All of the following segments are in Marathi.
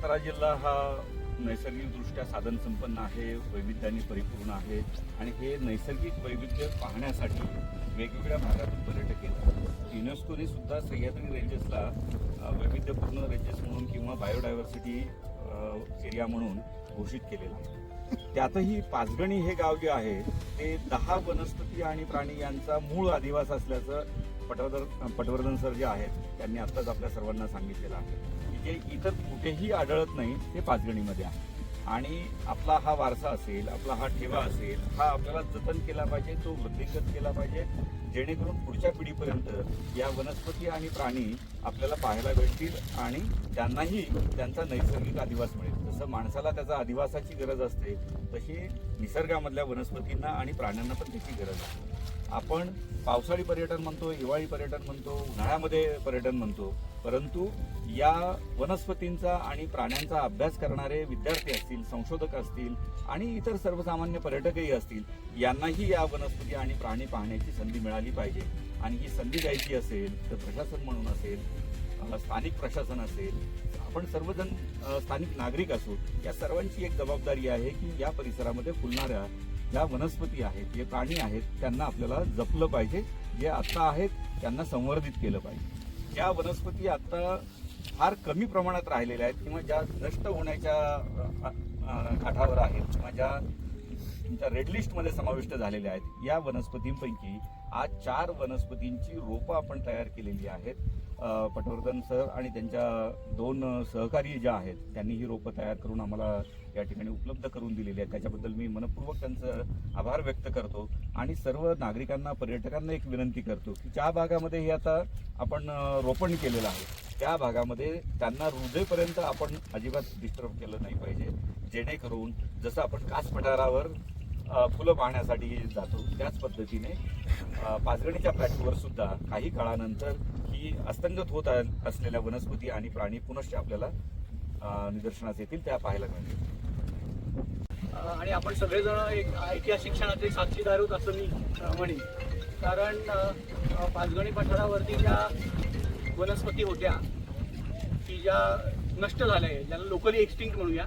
सातारा जिल्हा हा नैसर्गिकदृष्ट्या साधन संपन्न आहे वैविध्याने परिपूर्ण आहे आणि हे नैसर्गिक वैविध्य पाहण्यासाठी वेगवेगळ्या भागातून पर्यटक येतात. युनेस्कोने सुद्धा सह्याद्री रेंजेसला वैविध्यपूर्ण रेंजेस म्हणून किंवा बायोडायव्हर्सिटी एरिया म्हणून घोषित केलेलं आहे. त्यातही पाचगणी हे गाव जे आहे ते दहा वनस्पती आणि प्राणी यांचा मूळ अधिवास असल्याचं पटवर्धन पटवर्धन सर जे आहेत त्यांनी आत्ताच आपल्या सर्वांना सांगितलेलं आहे. म्हणजे हे जे इतर कुठेही आढळत नाही ते पाचगणीमध्ये आहे. आणि आपला हा वारसा असेल आपला हा ठेवा असेल हा आपल्याला जतन केला पाहिजे तो वृद्धिंगत केला पाहिजे जेणेकरून पुढच्या पिढीपर्यंत या वनस्पती आणि प्राणी आपल्याला पाहायला भेटतील आणि त्यांनाही त्यांचा नैसर्गिक अधिवास मिळेल. जसं माणसाला त्याचा अधिवासाची गरज असते तशी निसर्गामधल्या वनस्पतींना आणि प्राण्यांना पण त्याची गरज आहे. आपण पावसाळी पर्यटन म्हणतो हिवाळी पर्यटन म्हणतो उन्हाळ्यामध्ये पर्यटन म्हणतो परंतु या वनस्पतींचा आणि प्राण्यांचा अभ्यास करणारे विद्यार्थी असतील संशोधक असतील आणि इतर सर्वसामान्य पर्यटकही असतील यांनाही या वनस्पती आणि प्राणी पाहण्याची संधी मिळाली पाहिजे. आणि ही संधी द्यायची असेल तर प्रशासन म्हणून असेल स्थानिक प्रशासन असेल आपण सर्वजण स्थानिक नागरिक असू या सर्वांची एक जबाबदारी आहे की या परिसरामध्ये फुलणाऱ्या ज्या वनस्पती आहेत जे प्राणी आहेत त्यांना आपल्याला जपलं पाहिजे. जे आत्ता आहेत त्यांना संवर्धित केलं पाहिजे. ज्या वनस्पती आत्ता फार कमी प्रमाणात राहिलेल्या आहेत किंवा ज्या नष्ट होण्याच्या काठावर आहेत किंवा ज्या तुमच्या रेड लिस्टमध्ये समाविष्ट झालेल्या आहेत या वनस्पतींपैकी आज चार वनस्पतींची रोपं आपण तयार केलेली आहेत. पटवर्धन सर आणि त्यांच्या दोन सहकारी ज्या आहेत त्यांनी ही रोपं तयार करून आम्हाला या ठिकाणी उपलब्ध करून दिलेली आहेत. त्याच्याबद्दल मी मनपूर्वक त्यांचं आभार व्यक्त करतो आणि सर्व नागरिकांना पर्यटकांना एक विनंती करतो की ज्या भागामध्ये हे आता आपण रोपण केलेलं आहे त्या भागामध्ये त्यांना हृदयपर्यंत आपण अजिबात डिस्टर्ब केलं नाही पाहिजे. जेणेकरून जसं आपण कास पठारावर फुलं पाहण्यासाठी जातो त्याच पद्धतीने पाचगणीच्या प्लॅटवर सुद्धा काही काळानंतर ही अस्तंगत होत असलेल्या वनस्पती आणि प्राणी पुनश्च आपल्याला निदर्शनास येतील त्या पाहायला मिळतील. आणि आपण सगळेजण एक ऐतिहासिक क्षणाचे साक्षीदार होत असं मी म्हणेन. कारण पाचगणी पठारावरती ज्या वनस्पती होत्या की ज्या नष्ट झाल्या आहेत ज्यांना लोकली एक्स्टिंक्ट म्हणूया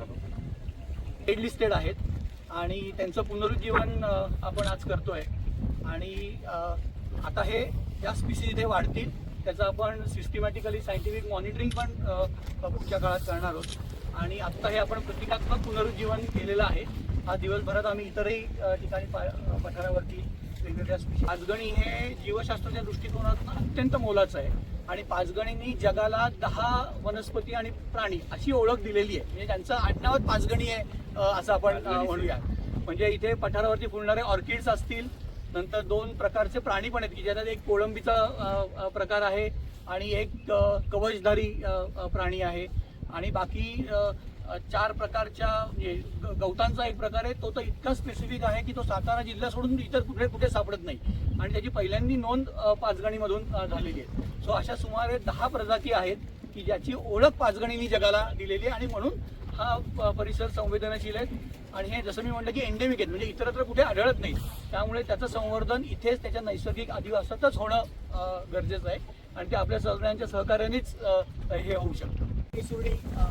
डेड लिस्टेड आहेत. आणि त्यांचं पुनरुज्जीवन आपण आज करतोय. आणि आता हे या स्पीसीज इथे वाढतील त्याचं आपण सिस्टमॅटिकली सायंटिफिक मॉनिटरिंग पण पुढच्या काळात करणार आहोत. आणि आत्ता हे आपण प्रतिकात्मक पुनरुज्जीवन केलेलं आहे. आज दिवसभरात आम्ही इतरही ठिकाणी पठारावरती वेगवेगळ्या स्पीशीज पाचगणी हे जीवशास्त्राच्या दृष्टिकोनातून अत्यंत मोलाचं आहे. आणि पाचगणींनी जगाला दहा वनस्पती आणि प्राणी अशी ओळख दिलेली आहे. म्हणजे त्यांचं आडनावच पाचगणी आहे असं आपण म्हणूया. म्हणजे इथे पठारावरती फुलणारे ऑर्किड्स असतील नंतर दोन प्रकारचे प्राणी पण आहेत की ज्याच्यात एक कोळंबीचा प्रकार आहे आणि एक कवचधारी प्राणी आहे. आणि बाकी चार प्रकारच्या म्हणजे गवतांचा एक प्रकार आहे. तो तर इतका स्पेसिफिक आहे की तो सातारा जिल्हा सोडून इतर कुठे कुठे सापडत नाही. आणि त्याची पहिल्यांदी नोंद पाचगणीमधून झालेली आहे. सो अशा सुमारे दहा प्रजाती आहेत की ज्याची ओळख पाचगणींनी जगाला दिलेली आहे आणि म्हणून हा प- परिसर संवेदनशील आहे. आणि हे जसं मी म्हटलं की एंडेमिक आहेत म्हणजे इतरत्र कुठे आढळत नाही त्यामुळे त्याचं संवर्धन इथेच त्याच्या नैसर्गिक अधिवासातच होणं गरजेचं आहे. आणि ते आपल्या सगळ्यांच्या सहकार्यानेच हे होऊ शकतं. किसुर्डी अ,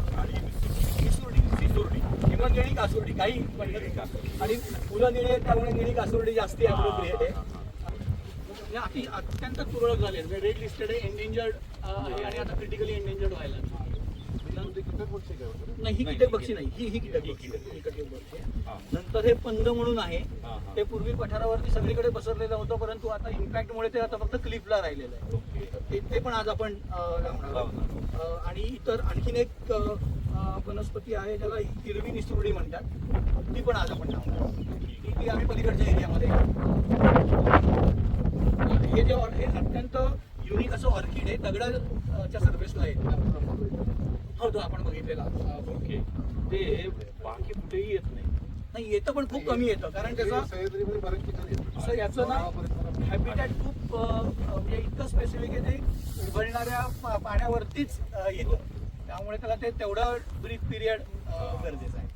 किसुर्डी सिसुर्डी. किंवा निळी कासुर्डी काही म्हणलं आणि फुलं निळी आहेत त्यामुळे निळी कासुर्डी जास्ती आहे. म्हणजे अति अत्यंत तुरळक झाले. म्हणजे रेड लिस्टेड आहे एंडेंजर्ड आहे आणि आता क्रिटिकली एंडेंजर्ड व्हायला नाही ही कीटक पक्षी नाही. ही ही कीटक पक्षी ही कीटक. नंतर हे पंद म्हणून आहे. ते पूर्वी पठारावरती सगळीकडे पसरलेलं होतं परंतु आता इम्पॅक्टमुळे ते आता फक्त क्लिपला राहिलेलं आहे. ते पण आज आपण आणि इतर आणखीन एक वनस्पती आहे ज्याला हिरवी निसुर्डी म्हणतात. ती पण आज आपण. ती आम्ही पलीकडच्या एरियामध्ये. हे जे हे अत्यंत युनिक असं ऑर्किड आहे दगडाच्या सर्फेसला आहे. हो तो आपण बघितलेला. ओके. ते बाकी कुठेही येत नाही. नाही येतं पण खूप कमी येतं कारण त्याचा येतं. असं याचं ना हॅबिटॅट खूप म्हणजे इतकं स्पेसिफिक आहे ते उघडणाऱ्या पा- पाण्यावरतीच येतं. त्यामुळे त्याला ते तेवढं ब्रीफ पिरियड गरजेचं आहे.